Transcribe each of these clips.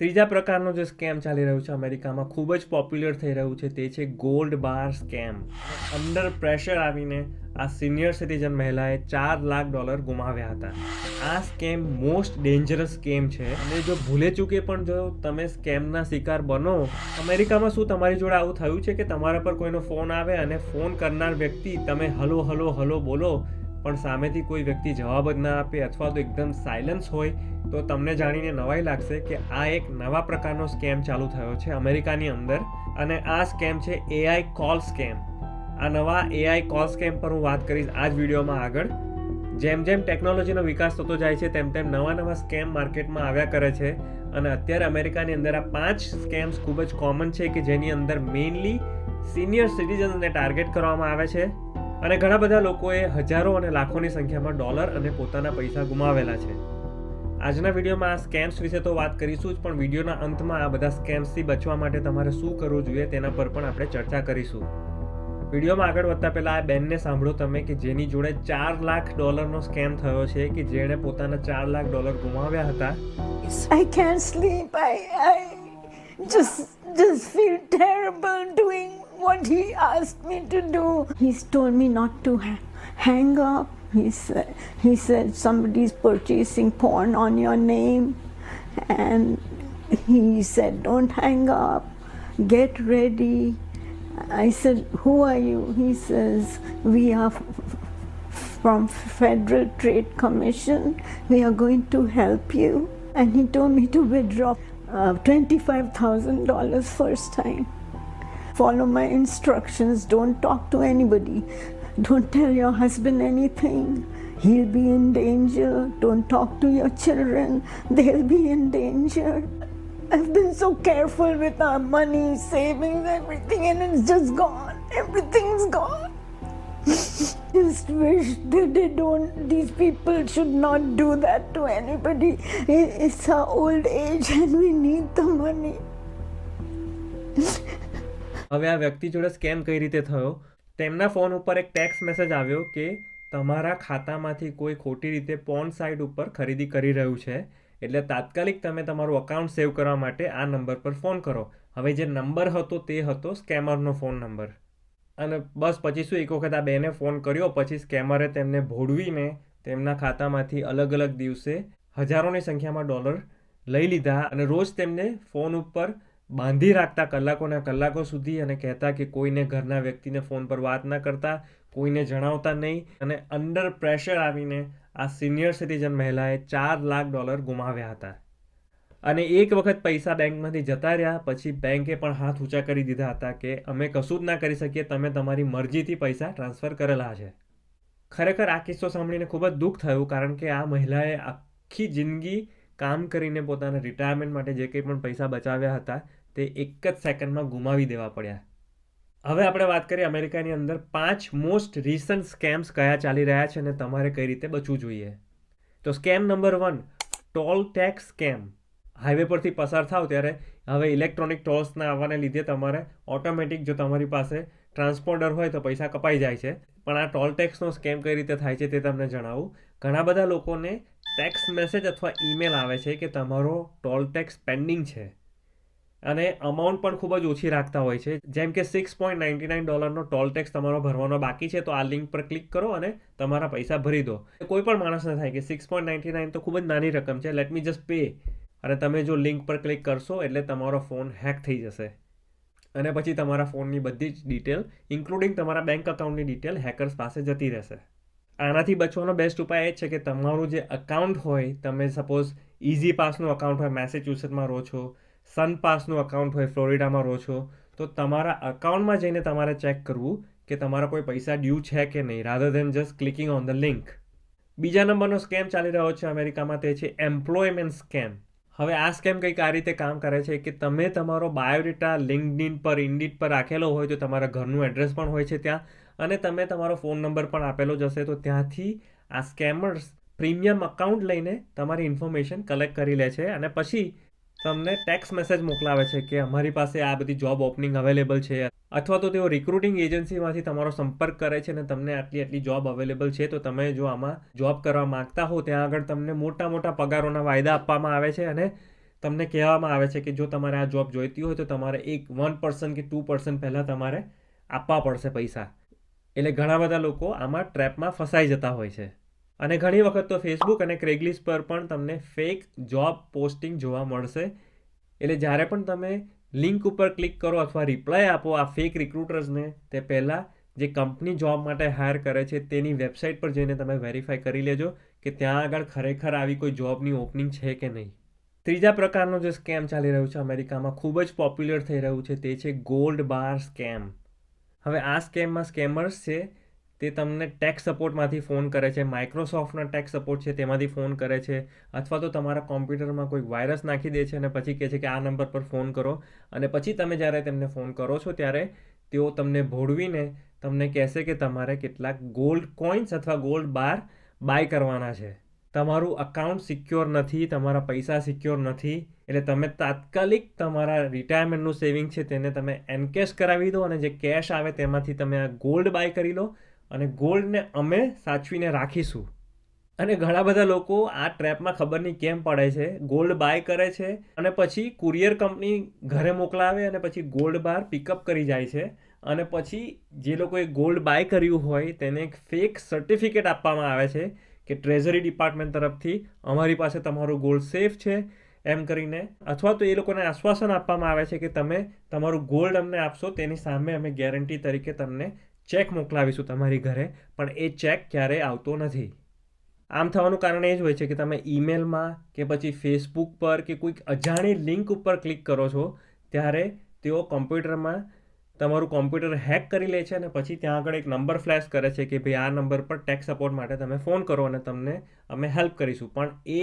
ત્રીજા પ્રકારનો જે સ્કેમ ચાલી રહ્યો છે અમેરિકામાં ખૂબ જ પોપ્યુલર થઈ રહ્યું છે તે છે gold bar scam. Under pressure આવીને આ સિનિયર સિટીઝન મહિલાએ ચાર લાખ ડોલર ગુમાવ્યા હતા. આ સ્કેમ મોસ્ટ ડેન્જરસ સ્કેમ છે. અને જો ભૂલે ચૂકે પણ જો તમે સ્કેમના શિકાર બનો, અમેરિકામાં શું તમારી જોડે આવું થયું છે કે તમારા પર કોઈનો ફોન આવે અને ફોન કરનાર વ્યક્તિ તમે હલો હલો હલો બોલો પણ સામેથી કોઈ વ્યક્તિ જવાબ જ ના આપે અથવા તો એકદમ સાયલન્સ હોય, તો તમને જાણીને નવાઈ લાગશે કે આ એક નવા પ્રકારનો સ્કેમ ચાલુ થયો છે અમેરિકાની અંદર અને આ સ્કેમ છે એઆઈ કોલ સ્કેમ આ નવા એઆઈ કોલ સ્કેમ પર હું વાત કરીશ આ જ વિડીયોમાં આગળ. જેમ જેમ ટેકનોલોજીનો વિકાસ થતો જાય છે, તેમ તેમ નવા નવા સ્કેમ માર્કેટમાં આવ્યા કરે છે અને અત્યારે અમેરિકાની અંદર આ પાંચ સ્કેમ્સ ખૂબ જ કોમન છે કે જેની અંદર મેઇનલી સિનિયર સિટીઝન્સને ટાર્ગેટ કરવામાં આવે છે. અને ઘણા બધા લોકોએ હજારો અને લાખોની સંખ્યામાં ડોલર અને પોતાના પૈસા ગુમાવેલા છે. આજના વિડીયોમાં આ સ્કેમ્સ વિશે તો વાત કરીશું જ પણ વિડીયોના અંતમાં આ બધા સ્કેમ્સથી બચવા માટે તમારે શું કરવું જોઈએ તેના પર પણ આપણે ચર્ચા કરીશું. વિડીયોમાં આગળ વધતા પહેલાં આ બેનને સાંભળો તમે કે જેની જોડે ચાર લાખ ડોલરનો સ્કેમ થયો છે કે જેણે પોતાના ચાર લાખ ડોલર ગુમાવ્યા હતા. I can't sleep. I, I just just feel terrible doing what he asked me to do. He's told me not to ha- hang up. He said he said somebody's purchasing porn on your name, and he said don't hang up. Get ready. I said, Who are you? He says, We are from Federal Trade Commission. We are going to help you. And he told me to withdraw uh, $25,000 first time. Follow my instructions. Don't talk to anybody. Don't tell your husband anything. He'll be in danger. Don't talk to your children. They'll be in danger. I've been so careful with our money, savings, everything, and it's just gone. Everything's gone. Just wish that they don't, these people should not do that to anybody. It's our old age and we need the money. હવે આ વ્યક્તિ જોડે scam કઈ રીતે થયો? તેમના phone ઉપર એક ટેક્સ મેસેજ આવ્યો કે તમારા ખાતામાંથી કોઈ ખોટી રીતે પોન સાઇટ ઉપર ખરીદી કરી રહ્યું છે, એટલે તાત્કાલિક તમે તમારું અકાઉન્ટ સેવ કરવા માટે આ નંબર પર ફોન કરો. હવે જે નંબર હતો તે હતો સ્કેમરનો ફોન નંબર અને બસ પછી શું, એક વખત આ બેને ફોન કર્યો, પછી સ્કેમરે તેમને ભોળવીને તેમના ખાતામાંથી અલગ અલગ દિવસે હજારોની સંખ્યામાં ડોલર લઈ લીધા અને રોજ તેમને ફોન ઉપર બાંધી રાખતા કલાકોના કલાકો સુધી અને કહેતા કે કોઈને ઘરના વ્યક્તિને ફોન પર વાત ના કરતા, કોઈને જણાવતા નહીં અને અંડર પ્રેશર આવીને આ સિનિયર સિટીઝન મહિલાએ ચાર લાખ ડોલર ગુમાવ્યા હતા. અને એક વખત પૈસા બેંકમાંથી જતા રહ્યા, પછી બેંકે પણ હાથ ઊંચા કરી દીધા હતા કે અમે કશું જ ના કરી શકીએ, તમે તમારી મરજીથી પૈસા ટ્રાન્સફર કરેલા છે. ખરેખર આ કિસ્સો સાંભળીને ખૂબ જ દુઃખ થયું, કારણ કે આ મહિલાએ આખી જિંદગી કામ કરીને પોતાના રિટાયરમેન્ટ માટે જે કંઈ પણ પૈસા બચાવ્યા હતા તે એક જ સેકન્ડમાં ગુમાવી દેવા પડ્યા. હવે આપણે વાત કરીએ અમેરિકાની અંદર પાંચ મોસ્ટ રિસન્ટ સ્કેમ્સ કયા ચાલી રહ્યા છે અને તમારે કઈ રીતે બચવું જોઈએ. તો scam number one toll tax scam highway પરથી પસાર થાવ ત્યારે હવે ઇલેક્ટ્રોનિક ટોલ્સના આવવાને લીધે તમારે ઓટોમેટિક જો તમારી પાસે ટ્રાન્સપોર્ડર હોય તો પૈસા કપાઈ જાય છે. પણ આ ટોલ ટેક્સનો સ્કેમ કઈ રીતે થાય છે તે તમને જણાવું. ઘણા બધા લોકોને ટેક્સ મેસેજ અથવા ઈમેલ આવે છે કે તમારો ટોલ ટેક્સ પેન્ડિંગ છે. અને અમાઉન્ટ પણ ખૂબ જ ઓછી રાખતા હોય છે. જેમ કે સિક્સ પોઈન્ટ નાઇન્ટી નાઇન ડોલરનો ટોલ ટેક્સ તમારો ભરવાનો બાકી છે, તો આ લિંક પર ક્લિક કરો અને તમારા પૈસા ભરી દો. કોઈ પણ માણસને થાય કે સિક્સ પોઈન્ટ નાઇન્ટી નાઇન તો ખૂબ જ નાની રકમ છે. લેટ મી જસ્ટ પે અને તમે જો લિંક પર ક્લિક કરશો, એટલે તમારો ફોન હેક થઈ જશે. અને પછી તમારા ફોનની બધી જ ડિટેલ ઇન્ક્લુડિંગ તમારા બેંક અકાઉન્ટની ડિટેલ હેકર્સ પાસે જતી રહેશે. આનાથી બચવાનો બેસ્ટ ઉપાય એ છે કે તમારું જે અકાઉન્ટ હોય, તમે સપોઝ ઇઝી પાસનું અકાઉન્ટ હોય મેસેચ્યુસેટમાં રહો છો સન પાસનું અકાઉન્ટ હોય, ફ્લોરિડામાં રહો છો, તો તમારા અકાઉન્ટમાં જઈને તમારે ચેક કરવું કે તમારા કોઈ પૈસા ડ્યુ છે કે નહીં rather than just clicking on the link બીજા નંબરનો સ્કેમ ચાલી રહ્યો છે અમેરિકામાં, તે છે એમ્પ્લોયમેન્ટ સ્કેમ હવે આ સ્કેમ કંઈક આ રીતે કામ કરે છે કે તમે તમારો બાયોડેટા લિંકડિન પર ઇન્ડિટ પર રાખેલો હોય તો તમારા ઘરનું એડ્રેસ પણ હોય છે ત્યાં, અને તમે તમારો ફોન નંબર પણ આપેલો જ હશે, તો ત્યાંથી આ સ્કેમર્સ પ્રીમિયમ અકાઉન્ટ લઈને તમારી ઇન્ફોર્મેશન કલેક્ટ કરી લે છે, અને પછી તમને ટેક્સ મેસેજ મોકલાવે છે કે અમારી પાસે આ બધી જોબ ઓપનિંગ અવેલેબલ છે. અથવા તો તેઓ રિક્રુટિંગ એજન્સીમાંથી તમારો સંપર્ક કરે છે અને તમને આટલી આટલી જોબ અવેલેબલ છે. તો તમે જો આમાં જોબ કરવા માંગતા હો, ત્યાં આગળ તમને મોટા મોટા પગારોના વાયદા આપવામાં આવે છે અને તમને કહેવામાં આવે છે કે જો તમારે આ જોબ જોઈતી હોય તો તમારે એક વન પર્સન્ટ કે ટુ પર્સન્ટ પહેલાં તમારે આપવા પડશે પૈસા. એટલે ઘણા બધા લોકો આમાં ટ્રેપમાં ફસાઈ જતા હોય છે. અને ઘણી વખત તો ફેસબુક અને ક્રેગલિસ્ટ પર પણ તમને ફેક જોબ પોસ્ટિંગ જોવા મળશે. એટલે જ્યારે પણ તમે લિંક ઉપર ક્લિક કરો અથવા રિપ્લાય આપો આ ફેક રિક્રુટર્સને તે પહેલાં જે કંપની જોબ માટે હાયર કરે છે, તેની વેબસાઇટ પર જઈને તમે વેરીફાઈ કરી લેજો કે ત્યાં આગળ ખરેખર આવી કોઈ જોબની ઓપનિંગ છે કે નહીં. ત્રીજા પ્રકારનો જે સ્કેમ ચાલી રહ્યો છે અમેરિકામાં, ખૂબ જ પોપ્યુલર થઈ રહ્યું છે, તે છે ગોલ્ડ બાર સ્કેમ હવે આ સ્કેમમાં સ્કેમર્સ છે તે તમને ટેક્સ સપોર્ટમાંથી ફોન કરે છે માઇક્રોસોફ્ટના ટેક્સ સપોર્ટ છે, તેમાંથી ફોન કરે છે, અથવા તો તમારા કોમ્પ્યુટરમાં કોઈ વાયરસ નાખી દે છે અને પછી કહે છે કે આ નંબર પર ફોન કરો. અને પછી તમે જ્યારે તેમને ફોન કરો છો ત્યારે તેઓ તમને ભોળવીને તમને કહેશે કે તમારે કેટલાક ગોલ્ડ કોઇન્સ અથવા ગોલ્ડ બાર બાય કરવાના છે. તમારું અકાઉન્ટ સિક્યોર નથી, તમારા પૈસા સિક્યોર નથી, એટલે તમે તાત્કાલિક તમારા રિટાયરમેન્ટનું સેવિંગ છે તેને તમે એનકેશ કરાવી દો અને જે કેશ આવે તેમાંથી તમે આ ગોલ્ડ બાય કરી લો. અને ગોલ્ડને અમે સાચવીને રાખીશું. અને ઘણા બધા લોકો આ ટ્રેપમાં ખબર નહીં કેમ પડે છે. ગોલ્ડ બાય કરે છે અને પછી કુરિયર કંપની ઘરે મોકલાવે અને પછી ગોલ્ડ બાર પિકઅપ કરી જાય છે. અને પછી જે લોકોએ ગોલ્ડ બાય કર્યું હોય તેને એક ફેક સર્ટિફિકેટ આપવામાં આવે છે કે ટ્રેઝરી ડિપાર્ટમેન્ટ તરફથી અમારી પાસે તમારું ગોલ્ડ સેફ છે એમ કરીને. અથવા તો એ લોકોને આશ્વાસન આપવામાં આવે છે કે તમે તમારું ગોલ્ડ અમને આપશો તેની સામે અમે ગેરંટી તરીકે તમને ચેક મોકલાવીશું તમારી ઘરે, પણ એ ચેક ક્યારેય આવતો નથી. આમ થવાનું કારણ એ જ હોય છે કે તમે ઈમેલમાં કે પછી ફેસબુક પર કે કોઈક અજાણી લિંક ઉપર ક્લિક કરો છો, ત્યારે તેઓ કોમ્પ્યુટરમાં તમારું કોમ્પ્યુટર હેક કરી લે છે અને પછી ત્યાં આગળ એક નંબર ફ્લેશ કરે છે કે ભાઈ આ નંબર પર ટેક્સ સપોર્ટ માટે તમે ફોન કરો અને તમને અમે હેલ્પ કરીશું. પણ એ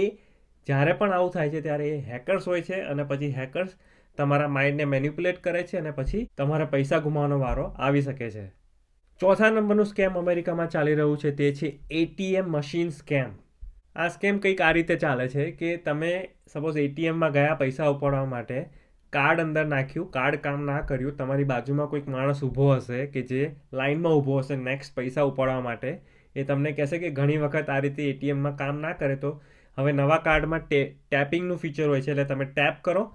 જ્યારે પણ આવું થાય છે ત્યારે એ હેકર્સ હોય છે અને પછી હેકર્સ તમારા માઇન્ડને મેન્યુપ્યુલેટ કરે છે અને પછી તમારા પૈસા ગુમાવવાનો વારો આવી શકે છે. ચોથા નંબરનું સ્કેમ અમેરિકામાં ચાલી રહ્યું છે તે છે એટીએમ મશીન સ્કેમ. આ સ્કેમ કંઈક આ રીતે ચાલે છે કે તમે સપોઝ એટીએમમાં ગયા પૈસા ઉપાડવા માટે, કાર્ડ અંદર નાખ્યું, કાર્ડ કામ ના કર્યું, તમારી બાજુમાં કોઈક માણસ ઊભો હશે કે જે લાઇનમાં ઊભો હશે નેક્સ્ટ પૈસા ઉપાડવા માટે, એ તમને કહેશે કે ઘણી વખત આ રીતે એટીએમમાં કામ ના કરે તો હવે નવા કાર્ડમાં ટે, ટેપિંગનું ફીચર હોય છે એટલે તમે ટેપ કરો,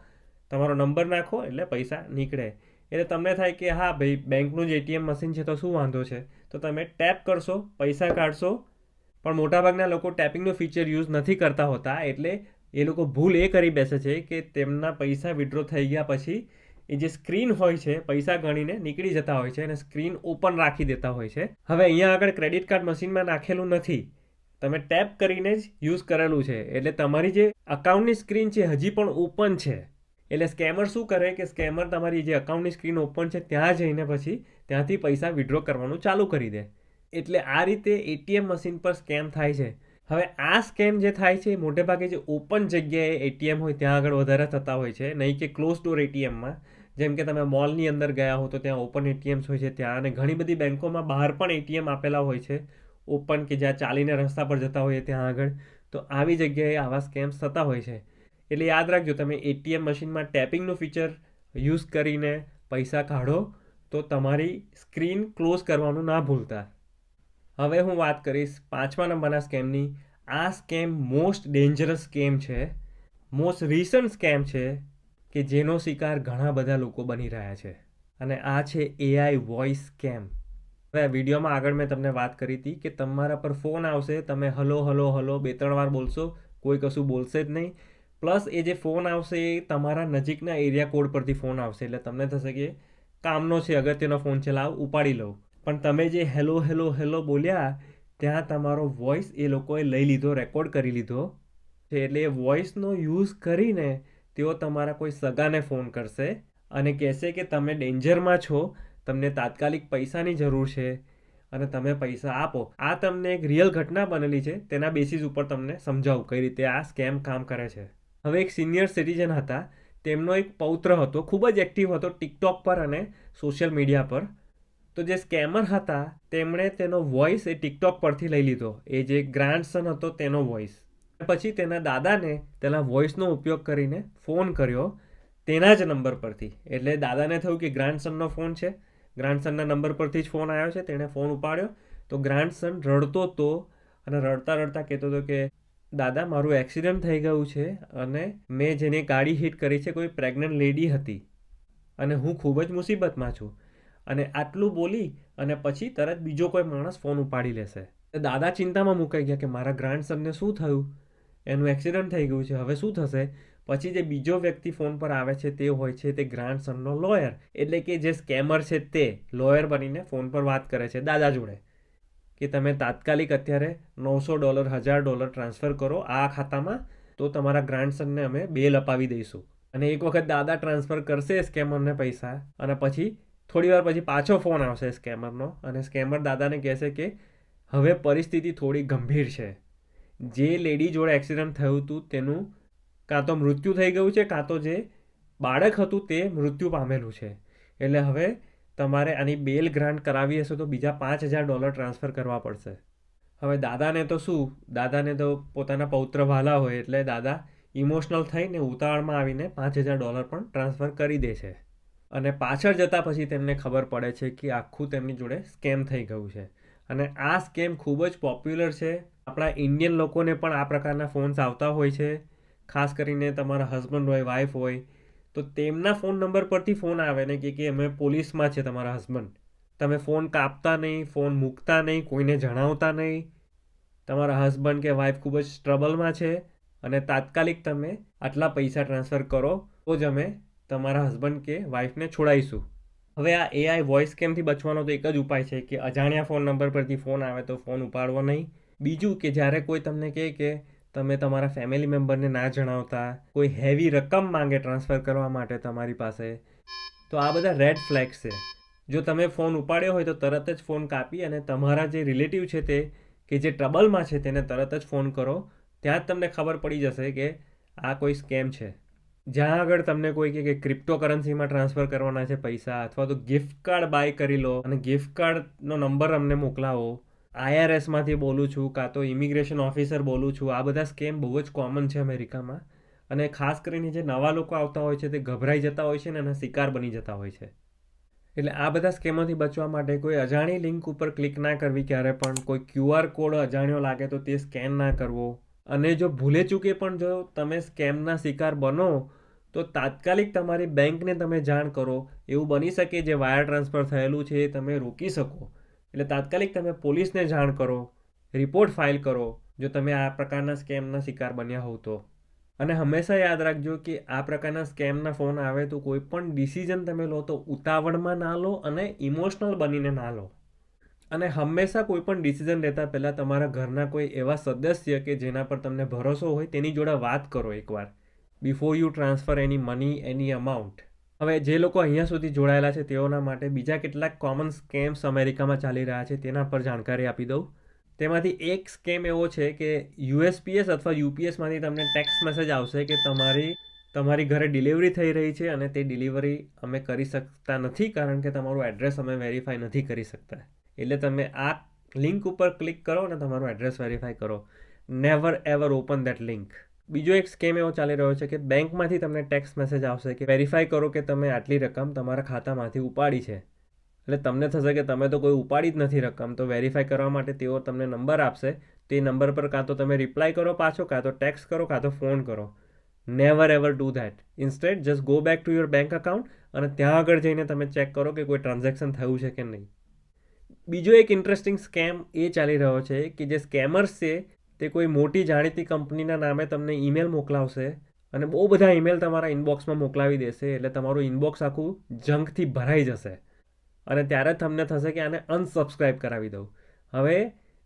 તમારો નંબર નાખો એટલે પૈસા નીકળે. એટલે તમને થાય કે, હા, ભાઈ, બેંકનું જ એટીએમ મશીન છે તો શું વાંધો છે? તો તમે ટેપ કરશો, પૈસા કાઢશો. પણ મોટાભાગના લોકો ટેપિંગનું ફીચર યુઝ નથી કરતા હોતા. એટલે એ લોકો ભૂલ એ કરી બેસે છે કે તેમના પૈસા વિડ્રો થઈ ગયા પછી એ જે સ્ક્રીન હોય છે, પૈસા ગણીને નીકળી જતા હોય છે અને સ્ક્રીન ઓપન રાખી દેતા હોય છે. હવે અહીંયા આગળ ક્રેડિટ કાર્ડ મશીનમાં નાખેલું નથી. તમે ટેપ કરીને જ યુઝ કરેલું છે. એટલે તમારી જે અકાઉન્ટની સ્ક્રીન છે, હજી પણ ઓપન છે. એટલે સ્કેમર શું કરે કે સ્કેમર તમારી જે અકાઉન્ટની સ્ક્રીન ઓપન છે ત્યાં જઈને પછી ત્યાંથી પૈસા વિડ્રો કરવાનું ચાલુ કરી દે. એટલે આ રીતે એટીએમ મશીન પર સ્કેમ થાય છે. હવે આ સ્કેમ જે થાય છે મોટેભાગે જે ઓપન જગ્યાએ એટીએમ હોય ત્યાં આગળ વધારે થતા હોય છે. નહીં કે ક્લોઝ ડોર એટીએમમાં જેમ કે તમે મોલની અંદર ગયા હો તો ત્યાં ઓપન એટીએમ્સ હોય છે ત્યાં અને ઘણી બધી બેન્કોમાં બહાર પણ એટીએમ આપેલા હોય છે. ઓપન કે જ્યાં ચાલીને રસ્તા પર જતા હોય ત્યાં આગળ. તો આવી જગ્યાએ આવા સ્કેમ્સ થતા હોય છે. એટલે યાદ રાખજો, તમે એટીએમ મશીનમાં ટેપિંગનું ફીચર યુઝ કરીને પૈસા કાઢો, તો તમારી સ્ક્રીન ક્લોઝ કરવાનું ના ભૂલતા. હવે હું વાત કરીશ પાંચમા નંબરના સ્કેમની. આ સ્કેમ મોસ્ટ ડેન્જરસ સ્કેમ છે. મોસ્ટ રિસન્ટ સ્કેમ છે કે જેનો શિકાર ઘણા બધા લોકો બની રહ્યા છે. અને આ છે એઆઈ વોઇસ સ્કેમ. હવે વિડીયોમાં આગળ મેં તમને વાત કરી હતી કે તમારા પર ફોન આવશે, તમે હલો હલો હલો બે ત્રણ વાર બોલશો, કોઈ કશું બોલશે જ નહીં. પ્લસ એ જે ફોન આવશે એ તમારા નજીકના એરિયા કોડ પરથી ફોન આવશે. એટલે તમને થશે કે કામનો છે, અગત્યનો ફોન છે, લાવ, ઉપાડી લઉં. પણ તમે જે હેલો હેલો હેલો બોલ્યા, ત્યાં તમારો વોઇસ એ લોકોએ લઈ લીધો રેકોર્ડ કરી લીધો. છે, એટલે એ વોઇસનો યુઝ કરીને તેઓ તમારા કોઈ સગાને ફોન કરશે અને કહેશે કે તમે ડેન્જરમાં છો, તમને તાત્કાલિક પૈસાની જરૂર છે અને તમે પૈસા આપો. આ તમને એક રિયલ ઘટના બનેલી છે, તેના બેસિસ ઉપર તમને સમજાવું કઈ રીતે આ સ્કેમ કામ કરે છે. હવે એક સિનિયર સિટીઝન હતા. તેમનો એક પૌત્ર હતો, ખૂબ જ એક્ટિવ હતો ટિકટોક પર અને સોશિયલ મીડિયા પર. તો જે સ્કેમર હતા, તેમણે તેનો વોઇસ એ ટિકટોક પરથી લઈ લીધો. એ જે ગ્રાન્ડસન હતો, તેનો વોઇસ પછી તેના દાદાને તેના વોઇસનો ઉપયોગ કરીને ફોન કર્યો તેના જ નંબર પરથી. એટલે દાદાને થયું કે ગ્રાન્ડસનનો ફોન છે. ગ્રાન્ડસનના નંબર પરથી જ ફોન આવ્યો છે. તેણે ફોન ઉપાડ્યો. તો ગ્રાન્ડસન રડતો હતો અને રડતા રડતા કહેતો હતો કે દાદા, મારું એક્સિડન્ટ થઈ ગયું છે અને મેં જેને ગાડી હિટ કરી છે, કોઈ પ્રેગ્નન્ટ લેડી હતી અને હું ખૂબ જ મુસીબતમાં છું. અને આટલું બોલી અને પછી તરત બીજો કોઈ માણસ ફોન ઉપાડી લેશે. દાદા ચિંતામાં મુકાઈ ગયા કે મારા ગ્રાન્ડસનને શું થયું? એનું એક્સિડન્ટ થઈ ગયું છે, હવે શું થશે? પછી જે બીજો વ્યક્તિ ફોન પર આવે છે, તે હોય છે તે ગ્રાન્ડસનનો લોયર એટલે કે જે સ્કેમર છે તે લોયર બનીને ફોન પર વાત કરે છે દાદા જોડે. કે તમે તાત્કાલિક અત્યારે નવસો ડોલર, હજાર ડોલર ટ્રાન્સફર કરો આ ખાતામાં, તો તમારા ગ્રાન્ડસનને અમે બેલ અપાવી દઈશું. અને એક વખત દાદા ટ્રાન્સફર કરશે સ્કેમરને પૈસા, અને પછી થોડી વાર પછી પાછો ફોન આવશે સ્કેમરનો, અને સ્કેમર દાદાને કહેશે કે, હવે પરિસ્થિતિ થોડી ગંભીર છે. જે લેડી જોડે એક્સિડન્ટ થયું હતું તેનું કાં તો મૃત્યુ થઈ ગયું છે, કાં તો જે બાળક હતું તે મૃત્યુ પામેલું છે. એટલે હવે તમારે આની બેલ ગ્રાન્ટ કરાવી હશે તો બીજા પાંચ હજાર ડોલર ટ્રાન્સફર કરવા પડશે. હવે દાદાને તો શું? દાદાને તો પોતાના પૌત્ર વાલા હોય એટલે દાદા ઇમોશનલ થઈને ઉતાવળમાં આવીને પાંચ હજાર ડોલર પણ ટ્રાન્સફર કરી દે છે. અને પાછળ જતાં પછી તેમને ખબર પડે છે કે આખું તેમની જોડે સ્કેમ થઈ ગયું છે. અને આ સ્કેમ ખૂબ જ પોપ્યુલર છે. આપણા ઇન્ડિયન લોકોને પણ આ પ્રકારના ફોન્સ આવતા હોય છે. ખાસ કરીને તમારા હસબન્ડ હોય, વાઈફ હોય તો તેમના ફોન નંબર પરથી ફોન આવે ને કે કે અમે પોલીસમાં છે તમારા હસબન્ડ તમે ફોન કાપતા નહીં ફોન મૂકતા નહીં, કોઈને જણાવતા નહીં. તમારા હસબન્ડ કે વાઈફ ખૂબ જ ટ્રબલમાં છે અને તાત્કાલિક તમે આટલા પૈસા ટ્રાન્સફર કરો, તો જ અમે તમારા હસબન્ડ કે વાઈફને છોડાઈશું. હવે આ એઆઈ વોઇસ કેમથી બચવાનો તો એક જ ઉપાય છે કે અજાણ્યા ફોન નંબર પરથી ફોન આવે તો ફોન ઉપાડવો નહીં. બીજું કે જ્યારે કોઈ તમને કહે કે તમે તમારા ફેમિલી મેમ્બરને ના જણાવતા, કોઈ હેવી રકમ માંગે ટ્રાન્સફર કરવા માટે તમારી પાસે, તો આ બધા રેડ ફ્લેગ્સ છે. જો તમે ફોન ઉપાડ્યો હોય તો તરત જ ફોન કાપી અને તમારા જે રિલેટિવ છે તે, કે જે ટ્રબલમાં છે તેને તરત જ ફોન કરો. ત્યાં જ તમને ખબર પડી જશે કે આ કોઈ સ્કેમ છે. જ્યાં આગળ તમને કોઈ કે ક્રિપ્ટો કરન્સીમાં ટ્રાન્સફર કરવાના છે પૈસા, અથવા તો ગિફ્ટ કાર્ડ બાય કરી લો અને ગિફ્ટ કાર્ડનો નંબર અમને મોકલાવો. આઈઆરએસમાંથી બોલું છું, કાં તો ઇમિગ્રેશન ઓફિસર બોલું છું, આ બધા સ્કેમ બહુ જ કોમન છે અમેરિકામાં. અને ખાસ કરીને જે નવા લોકો આવતા હોય છે, તે ગભરાઈ જતા હોય છે ને એના શિકાર બની જતા હોય છે. એટલે આ બધા સ્કેમોથી બચવા માટે કોઈ અજાણી લિંક ઉપર ક્લિક ના કરવી ક્યારે પણ, કોઈ ક્યુઆર કોડ અજાણ્યો લાગે તો તે સ્કેન ના કરવો. અને જો ભૂલે ચૂકે પણ જો તમે સ્કેમના શિકાર બનો, તો તાત્કાલિક તમારી બેંકને તમે જાણ કરો. એવું બની શકે જે વાયર ટ્રાન્સફર થયેલું છે એ તમે રોકી શકો. એટલે તાત્કાલિક તમે પોલીસને જાણ કરો, રિપોર્ટ ફાઇલ કરો, જો તમે આ પ્રકારના સ્કેમના શિકાર બન્યા હોવ તો. અને હંમેશા યાદ રાખજો કે આ પ્રકારના સ્કેમના ફોન આવે તો કોઈ પણ ડિસિઝન તમે લો તો ઉતાવળમાં ના લો અને ઇમોશનલ બનીને ના લો. અને હંમેશા કોઈ પણ ડિસિઝન લેતા પહેલાં તમારા ઘરના કોઈ એવા સદસ્ય કે જેના પર તમને ભરોસો હોય તેની જોડે વાત કરો એકવાર, before you transfer any money, any amount. હવે જે લોકો અહીંયા સુધી જોડાયેલા છે તેઓના માટે બીજા કેટલાક કોમન સ્કેમ્સ અમેરિકામાં ચાલી રહ્યા છે તેના પર જાણકારી આપી દઉં. તેમાંથી એક સ્કેમ એવો છે કે યુએસપીએસ અથવા યુપીએસમાંથી તમને ટેક્સ મેસેજ આવશે કે તમારી તમારી ઘરે ડિલિવરી થઈ રહી છે અને તે ડિલિવરી અમે કરી શકતા નથી કારણ કે તમારું એડ્રેસ અમે વેરીફાઈ નથી કરી શકતા. એટલે તમે આ લિંક ઉપર ક્લિક કરો અને તમારું એડ્રેસ વેરીફાઈ કરો. Never ever open that link બીજો એક સ્કેમ એવો ચાલી રહ્યો છે કે બેંકમાંથી તમને ટેક્સ મેસેજ આવશે કે વેરીફાઈ કરો કે તમે આટલી રકમ તમારા ખાતામાંથી ઉપાડી છે. એટલે તમને થશે કે તમે તો કોઈ ઉપાડી જ નથી રકમ, તો વેરીફાઈ કરવા માટે તેઓ તમને નંબર આપશે. તે નંબર પર કાં તો તમે રિપ્લાય કરો પાછો, કાં તો ટેક્સ કરો, કાં તો ફોન કરો. Never ever do that instead just go back to your bank account અને ત્યાં આગળ જઈને તમે ચેક કરો કે કોઈ ટ્રાન્ઝેક્શન થયું છે કે નહીં. બીજો એક ઇન્ટરેસ્ટિંગ સ્કેમ એ ચાલી રહ્યો છે કે જે સ્કેમર્સ છે તે કોઈ મોટી જાણીતી કંપનીના નામે તમને ઈમેલ મોકલાવશે અને બહુ બધા ઈમેલ તમારા ઇનબોક્સમાં મોકલાવી દેશે, એટલે તમારું ઇનબોક્સ આખું જંકથી ભરાઈ જશે. અને ત્યારે તમને થશે કે આને અનસબસ્ક્રાઇબ કરાવી દઉં. હવે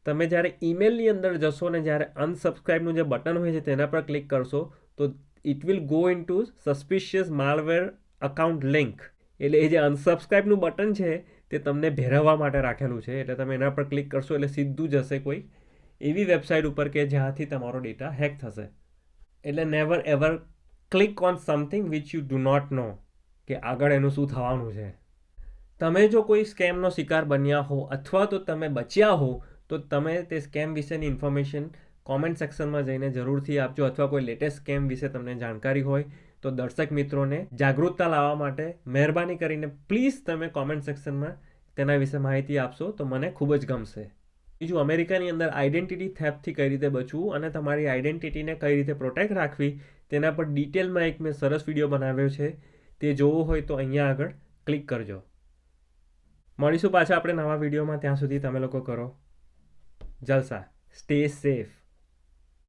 તમે જ્યારે ઈમેલની અંદર જશો ને જ્યારે અનસબસ્ક્રાઇબનું જે બટન હોય છે તેના પર ક્લિક કરશો, તો it will go into suspicious malware account link એટલે એ જે અનસબસ્ક્રાઇબનું બટન છે, તે તમને ભેરવવા માટે રાખેલું છે. એટલે તમે એના પર ક્લિક કરશો એટલે સીધું જશે કોઈ એવી વેબસાઇટ ઉપર કે જ્યાંથી તમારો ડેટા હેક થશે. એટલે never ever click on something which you do not know કે આગળ એનું શું થવાનું છે. તમે જો કોઈ સ્કેમનો શિકાર બન્યા હો અથવા તો તમે બચ્યા હો, તો તમે તે સ્કેમ વિશેની ઇન્ફોર્મેશન કોમેન્ટ સેક્શનમાં જઈને જરૂરથી આપજો અથવા કોઈ લેટેસ્ટ સ્કેમ વિશે તમને જાણકારી હોય, તો દર્શક મિત્રોને જાગૃતતા લાવવા માટે મહેરબાની કરીને પ્લીઝ તમે કોમેન્ટ સેક્શનમાં તેના વિશે માહિતી આપશો, તો મને ખૂબ જ ગમશે. બીજું અમેરિકાની અંદર આઈડેન્ટિટી થેપથી કઈ રીતે બચવું અને તમારી આઈડેન્ટિટીને કઈ રીતે પ્રોટેક્ટ રાખવી, તેના પર ડિટેલમાં એક મેં સરસ વીડિયો બનાવ્યો છે. તે જોવો હોય તો અહીંયા આગળ ક્લિક કરજો. મળીશું પાછા આપણે નવા વિડીયોમાં ત્યાં સુધી તમે લોકો કરો. જલસા. Stay safe